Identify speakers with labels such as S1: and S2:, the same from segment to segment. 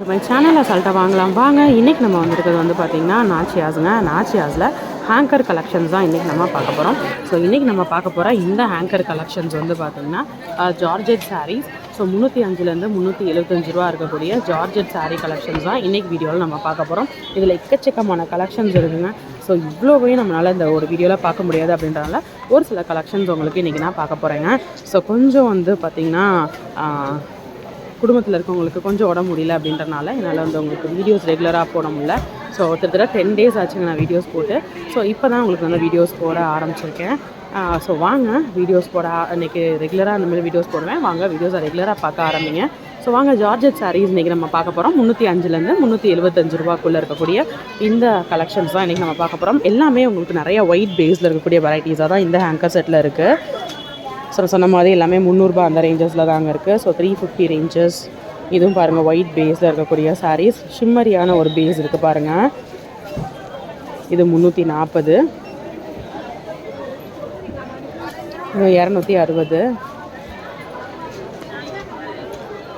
S1: நம்ம சேனலில் சல்ட்டை வாங்கலாம் வாங்க இன்றைக்கி நம்ம வந்திருக்கிறது வந்து பார்த்திங்கன்னா நாச்சியாஸுங்க நாச்சியாஸில் ஹேங்கர் கலெக்ஷன்ஸ் தான் இன்றைக்கி நம்ம பார்க்க போகிறோம் ஸோ இன்றைக்கி நம்ம பார்க்க போகிற இந்த ஹேங்கர் கலெக்ஷன்ஸ் வந்து பார்த்திங்கன்னா ஜார்ஜெட் சாரீஸ் ஸோ முந்நூற்றி அஞ்சுலேருந்து முந்நூற்றி எழுபத்தஞ்சு ரூபா இருக்கக்கூடிய ஜார்ஜெட் சாரீ கலெக்ஷன்ஸ் தான் இன்றைக்கி வீடியோவில் நம்ம பார்க்க போகிறோம் இதில் எக்கச்சக்கமான கலெக்ஷன்ஸ் இருக்குதுங்க ஸோ இவ்வளோவையும் நம்மளால் இந்த ஒரு வீடியோவில் பார்க்க முடியாது அப்படின்றனால ஒரு சில கலெக்ஷன்ஸ் உங்களுக்கு இன்றைக்கி நான் பார்க்க போகிறேங்க ஸோ கொஞ்சம் வந்து பார்த்திங்கன்னா குடும்பத்தில் இருக்கவங்களுக்கு கொஞ்சம் உடம்பு முடியல அப்படின்றனால என்னால் வந்து உங்களுக்கு வீடியோஸ் ரெகுலராக போட முடியல. ஸோ ஒருத்தர் டென் டேஸ் ஆச்சுங்க நான் வீடியோஸ் போட்டு. ஸோ இப்போ தான் உங்களுக்கு வந்து வீடியோஸ் போட ஆரம்பிச்சிருக்கேன். ஸோ வாங்க வீடியோஸ் போட இன்றைக்கி ரெகுலராக அந்த மாதிரி வீடியோஸ் போடுவேன். வாங்க வீடியோஸை ரெகுலராக பார்க்க ஆரம்பிங்க. ஸோ வாங்க ஜார்ஜட் சாரீஸ் இன்றைக்கி நம்ம பார்க்க போகிறோம் முந்நூற்றி அஞ்சுலேருந்து முந்நூற்றி எழுபத்தஞ்சு ரூபாக்குள்ளே இருக்கக்கூடிய இந்த கலெக்ஷன்ஸ் தான் இன்றைக்கி நம்ம பார்க்க போகிறோம் எல்லாமே உங்களுக்கு நிறைய ஒயிட் பேஸில் இருக்கக்கூடிய வெரைட்டிஸாக தான் இந்த ஹேங்கர் செட்டில் இருக்குது ஸோ சொன்ன மாதிரி எல்லாமே முந்நூறுபா அந்த ரேஞ்சஸில் தாங்க இருக்குது ஸோ த்ரீ ஃபிஃப்டி ரேஞ்சஸ் இதுவும் பாருங்கள் ஒயிட் பேஸில் இருக்கக்கூடிய சாரீஸ் ஷிம்மரியான ஒரு பேஸ் இருக்குது பாருங்கள் இது முந்நூற்றி நாற்பது இரநூத்தி அறுபது.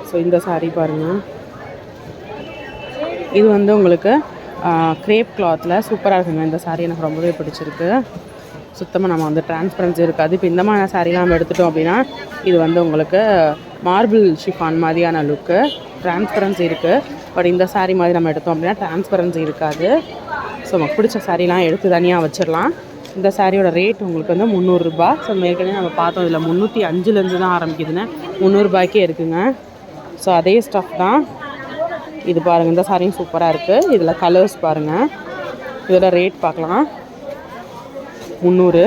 S1: ஸோ இந்த சாரீ பாருங்கள் இது வந்து உங்களுக்கு க்ரேப் கிளாத்தில் சூப்பராக இருக்குங்க. இந்த சாரீ எனக்கு ரொம்பவே பிடிச்சிருக்கு. சுத்தமாக நம்ம வந்து டிரான்ஸ்பரன்சி இருக்காது. இப்போ இந்த மாதிரி சாரீலாம் நம்ம எடுத்துட்டோம் அப்படின்னா இது வந்து உங்களுக்கு மார்பிள் ஷிஃபான் மாதிரியான லுக்கு டிரான்ஸ்பரன்சி இருக்குது பட் இந்த saree மாதிரி நம்ம எடுத்தோம் அப்படின்னா டிரான்ஸ்பரன்சி இருக்காது. ஸோ நமக்கு பிடிச்ச சாரீலாம் எடுத்து தனியாக வச்சிடலாம். இந்த சாரியோட ரேட் உங்களுக்கு வந்து முந்நூறுரூபா ஸோ ஏற்கனவே நம்ம பார்த்தோம் இதில் முந்நூற்றி அஞ்சுலேருந்து தான் ஆரம்பிக்குதுன்னு. முந்நூறுரூபாய்க்கே இருக்குங்க. ஸோ அதே ஸ்டஃப் தான். இது பாருங்கள் இந்த சாரியும் சூப்பராக இருக்குது இதில் கலர்ஸ் பாருங்கள் இதோட ரேட் பார்க்கலாம். முந்நூறு.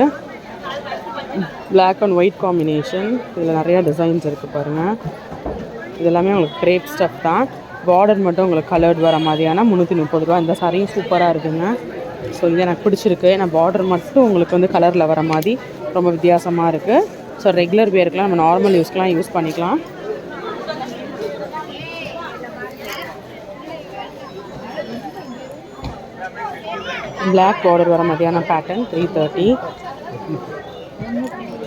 S1: பிளாக் அண்ட் ஒயிட் காம்பினேஷன் இதில் நிறையா டிசைன்ஸ் இருக்குது பாருங்கள் இதெல்லாமே உங்களுக்கு கிரேப் ஸ்டஃப் தான். பார்டர் மட்டும் உங்களுக்கு கலர்ட் வர மாதிரியான முந்நூற்றி முப்பது ரூபா இந்த சாரியும் சூப்பராக இருக்குங்க. ஸோ இது எனக்கு பிடிச்சிருக்கு. ஏன்னா பார்டர் மட்டும் உங்களுக்கு வந்து கலரில் வர மாதிரி ரொம்ப வித்தியாசமாக இருக்குது ஸோ ரெகுலர் வேருக்குலாம் நம்ம நார்மல் யூஸ்க்கெலாம் யூஸ் பண்ணிக்கலாம். பிளாக் பார்டர் வர மாதிரியான பேட்டர்ன் த்ரீ தேர்ட்டி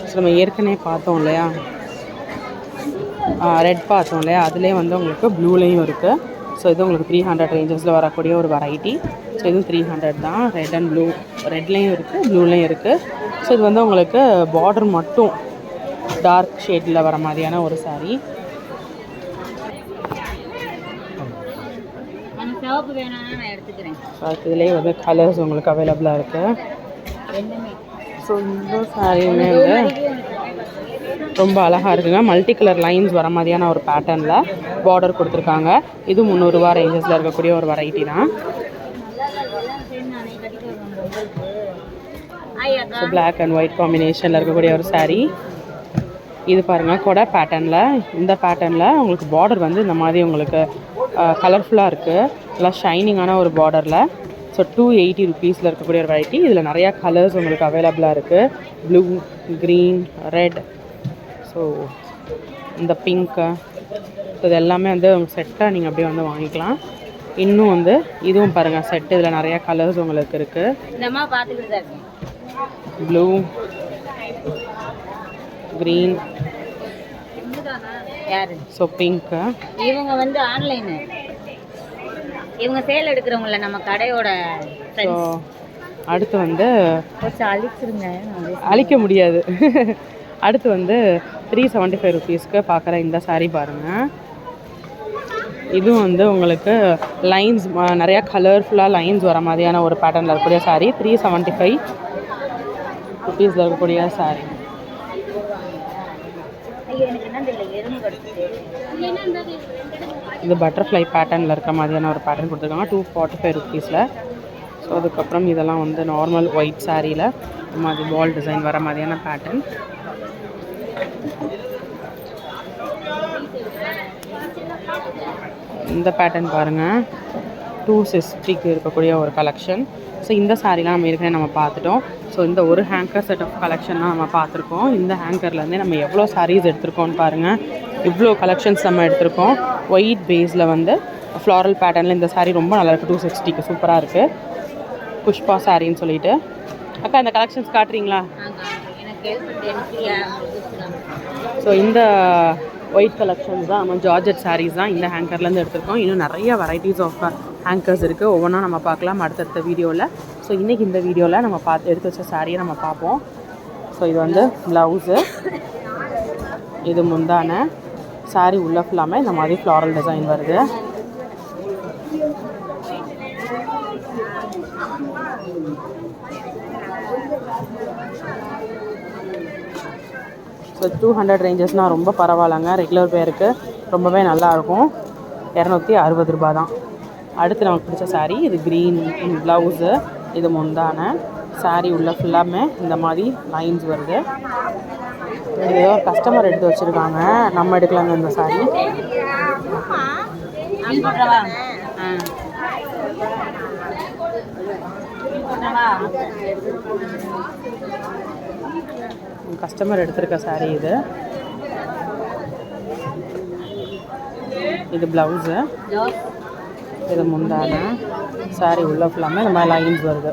S1: ஸோ நம்ம ஏற்கனவே பார்த்தோம் இல்லையா? ரெட் பார்த்தோம் இல்லையா? அதுலேயே வந்து உங்களுக்கு ப்ளூலேயும் இருக்குது ஸோ இது உங்களுக்கு த்ரீ ஹண்ட்ரட் ரேஞ்சஸில் வரக்கூடிய ஒரு வெரைட்டி ஸோ இதுவும் த்ரீ ஹண்ட்ரட் தான். ரெட் அண்ட் ப்ளூ ரெட்லேயும் இருக்குது ப்ளூலேயும் இருக்குது ஸோ இது வந்து உங்களுக்கு பார்டர் மட்டும் டார்க் ஷேடில் வர மாதிரியான ஒரு சாரீ
S2: எனக்கு சிவப்பு வேணும்னா நான் எடுத்துக்கிறேன்.
S1: அதுக்கு இதுலேயே வந்து கலர்ஸ் உங்களுக்கு அவைலபிளாக
S2: ரெண்டுமே.
S1: ஸோ இந்த சாரியுமே வந்து ரொம்ப அழகாக இருக்குங்க. மல்டி கலர் லைன்ஸ் வர மாதிரியான ஒரு பேட்டர்னில் பார்டர் கொடுத்துருக்காங்க. இது முந்நூறுரூவா ரேஞ்சஸில் இருக்கக்கூடிய ஒரு வெரைட்டி தான். ஸோ பிளாக் அண்ட் ஒயிட் காம்பினேஷனில் இருக்கக்கூடிய ஒரு saree. இது பாருங்கள் கொடை பேட்டர்னில் இந்த பேட்டர்னில் உங்களுக்கு பார்டர் வந்து இந்த மாதிரி உங்களுக்கு கலர்ஃபுல்லாக இருக்குது நல்லா ஷைனிங்கான ஒரு பார்டரில் ஸோ டூ எயிட்டி ருபீஸில் இருக்கக்கூடிய ஒரு வெரைட்டி இதில் நிறையா கலர்ஸ் உங்களுக்கு அவைலபிளாக இருக்குது ப்ளூ க்ரீன் ரெட் ஸோ இந்த பிங்க்கு ஸோ இது எல்லாமே வந்து செட்டாக நீங்கள் அப்படியே வந்து வாங்கிக்கலாம். இன்னும் வந்து இதுவும் பாருங்கள் செட்டு இதில் நிறையா கலர்ஸ் உங்களுக்கு இருக்குது ப்ளூ க்ரீன்
S2: யாரு?
S1: ஸோ பிங்க்கு
S2: இவங்க வந்து ஆன்லைனு இவங்க சேல் எடுக்கிறவங்கள நம்ம கடையோட
S1: ஸோ அடுத்து வந்து
S2: கொஞ்சம் அழிச்சிருங்க.
S1: அழிக்க முடியாது. அடுத்து வந்து த்ரீ செவன்ட்டி ஃபைவ் ருபீஸ்க்கு பார்க்குற இந்த saree பாருங்கள் இதுவும் வந்து உங்களுக்கு லைன்ஸ் நிறையா கலர்ஃபுல்லாக லைன்ஸ் வர மாதிரியான ஒரு பேட்டர்னில் இருக்கக்கூடிய saree. த்ரீ செவன்ட்டி ஃபைவ் ருபீஸில் இருக்கக்கூடிய saree. இது பட்டர்ஃப்ளை பேட்டர்னில் இருக்க மாதிரியான ஒரு பேட்டர்ன் கொடுத்துருக்காங்க. டூ ஃபார்ட்டி ஃபைவ் ருபீஸில் ஸோ அதுக்கப்புறம் இதெல்லாம் வந்து நார்மல் ஒயிட் சாரியில் இந்த மாதிரி பால் டிசைன் வர மாதிரியான பேட்டர்ன் இந்த பேட்டர்ன் பாருங்கள் டூ சிக்ஸ்டிக்கு இருக்கக்கூடிய ஒரு கலெக்ஷன் ஸோ இந்த சாரீலாம் நம்ம ஏற்கனவே நம்ம பார்த்துட்டோம். ஸோ இந்த ஒரு ஹேங்கர் செட் ஆஃப் கலெக்ஷன்லாம் நம்ம பார்த்துருக்கோம். இந்த ஹேங்கர்லேருந்தே நம்ம எவ்வளோ சாரீஸ் எடுத்திருக்கோம்னு பாருங்கள் இவ்வளோ கலெக்ஷன்ஸ் நம்ம எடுத்திருக்கோம். ஒயிட் பேஸில் வந்து ஃப்ளாரல் பேட்டர்னில் இந்த சாரீ ரொம்ப நல்லாயிருக்கு டூ சிக்ஸ்டிக்கு சூப்பராக இருக்குது புஷ்பா சாரின்னு சொல்லிட்டு. அக்கா இந்த கலெக்ஷன்ஸ் காட்டுறீங்களா? ஸோ இந்த ஒயிட் கலெக்ஷன்ஸ் தான் நம்ம ஜார்ஜட் சாரீஸ் தான் இந்த ஹேங்கர்லேருந்து எடுத்திருக்கோம். இன்னும் நிறைய வெரைட்டிஸ் ஆஃப் ஹேங்கர்ஸ் இருக்குது ஒவ்வொன்றா நம்ம பார்க்கலாம் அடுத்தடுத்த வீடியோவில் ஸோ இன்றைக்கி இந்த வீடியோவில் நம்ம பார்த்து எடுத்து வச்ச சாரியை நம்ம பார்ப்போம். ஸோ இது வந்து ப்ளவுஸு இது முந்தான. Saree உள்ள ஃபுல்லாமே இந்த மாதிரி ஃப்ளாரல் டிசைன் வருது. ஸோ டூ ஹண்ட்ரட் ரேஞ்சஸ்னால் ரொம்ப பரவாயில்லங்க. ரெகுலர் பேருக்கு ரொம்பவே நல்லாயிருக்கும் இரநூத்தி அறுபது ரூபா தான் அடுத்து நமக்கு பிடிச்ச சாரீ இது க்ரீன் ப்ளவுஸு இது முந்தான. சாரீ உள்ள ஃபுல்லாமே இந்த மாதிரி லைன்ஸ் வருது. ஏதோ ஒரு கஸ்டமர் எடுத்து வச்சுருக்காங்க. நம்ம எடுக்கலாங்க இந்த
S2: போட்டுறவா
S1: கஸ்டமர் எடுத்திருக்க saree இது. இது ப்ளவுஸு இது முந்தான. saree உள்ள ஃபுல்லாமே இந்த மாதிரி லைன்ஸ் வருது.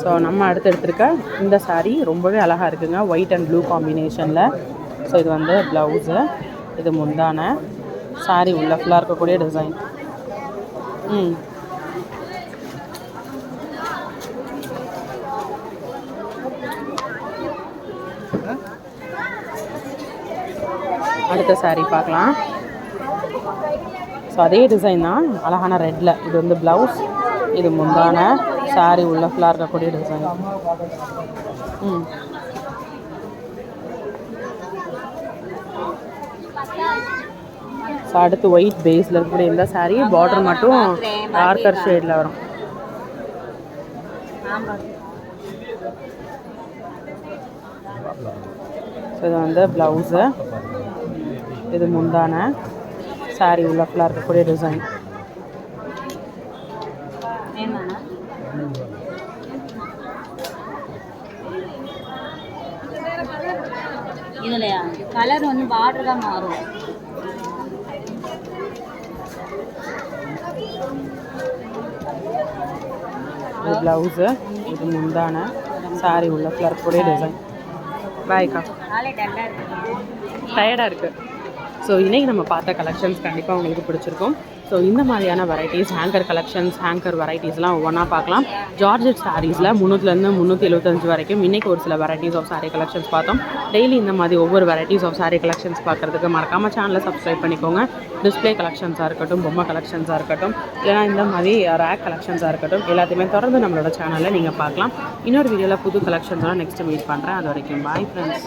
S1: ஸோ நம்ம அடுத்து எடுத்திருக்க இந்த சாரீ ரொம்பவே அழகாக இருக்குங்க. ஒயிட் அண்ட் ப்ளூ காம்பினேஷனில் ஸோ இது வந்து ப்ளவுஸு இது முந்தான. சாரீ உள்ள ஃபுல்லாக இருக்கக்கூடிய டிசைன் ம். அடுத்த சாரீ பார்க்கலாம். ஸோ அதே டிசைன் தான் அழகான ரெட்டில் இது வந்து ப்ளவுஸ் இது முந்தான சாரி உள்ள ஃபுல்லாக இருக்கக்கூடிய டிசைன் ம். ஸோ அடுத்து ஒயிட் பேஸில் இருக்கக்கூடிய இந்த சாரீ பார்டர் மட்டும் டார்க்கர் ஷேடில் வரும். ஸோ இது வந்து ப்ளவுஸு இது முந்தான. Saree உள்ள ஃபுல்லாக இருக்கக்கூடிய டிசைன்
S2: இதுலையா? கலர் வந்து பார்டர் தான் மாறும்.
S1: இது ப்ளவுஸு இது முந்தான. Saree உள்ள ஃபுல்லாக இருக்கக்கூடிய டிசைன் பாய்க்கா டயர்டாக இருக்குது ஸோ இன்றைக்கி நம்ம பார்த்த கலெக்ஷன்ஸ் கண்டிப்பாக உங்களுக்கு பிடிச்சிருக்கும். ஸோ இந்த மாதிரியான வெரைட்டிஸ் ஹேங்கர் கலெக்ஷன்ஸ் ஹேங்கர் வெரைட்டிஸ்லாம் ஒவ்வொன்றா பார்க்கலாம். ஜார்ஜெட் சாரீஸில் முந்நூற்றுலேருந்து முந்நூற்றி எழுபத்தஞ்சு வரைக்கும் இன்றைக்கி ஒரு சில வெரைட்டிஸ் ஆஃப் சாரீ கலெக்ஷன்ஸ் பார்த்தோம். டெய்லி இந்த மாதிரி ஒவ்வொரு வெரைட்டிஸ் ஆஃப் சாரீ கலெக்ஷன்ஸ் பார்க்குறதுக்கு மறக்காமல் சேனலை சப்ஸ்கிரைப் பண்ணிக்கோங்க. டிஸ்ப்ளே கலெக்ஷன்ஸாக இருக்கட்டும் பொம்மை கலெக்ஷன்ஸாக இருக்கட்டும் இல்லைனா இந்த மாதிரி ரேக் கலெக்ஷன்ஸாக இருக்கட்டும் எல்லாத்தையுமே தொடர்ந்து நம்மளோட சேனலில் நீங்கள் பார்க்கலாம். இன்னொரு வீடியோவில் புது கலெக்ஷன்ஸ்லாம் நெக்ஸ்ட் மீட் பண்ணுறேன் அது வரைக்கும் பாய் ஃப்ரெண்ட்ஸ்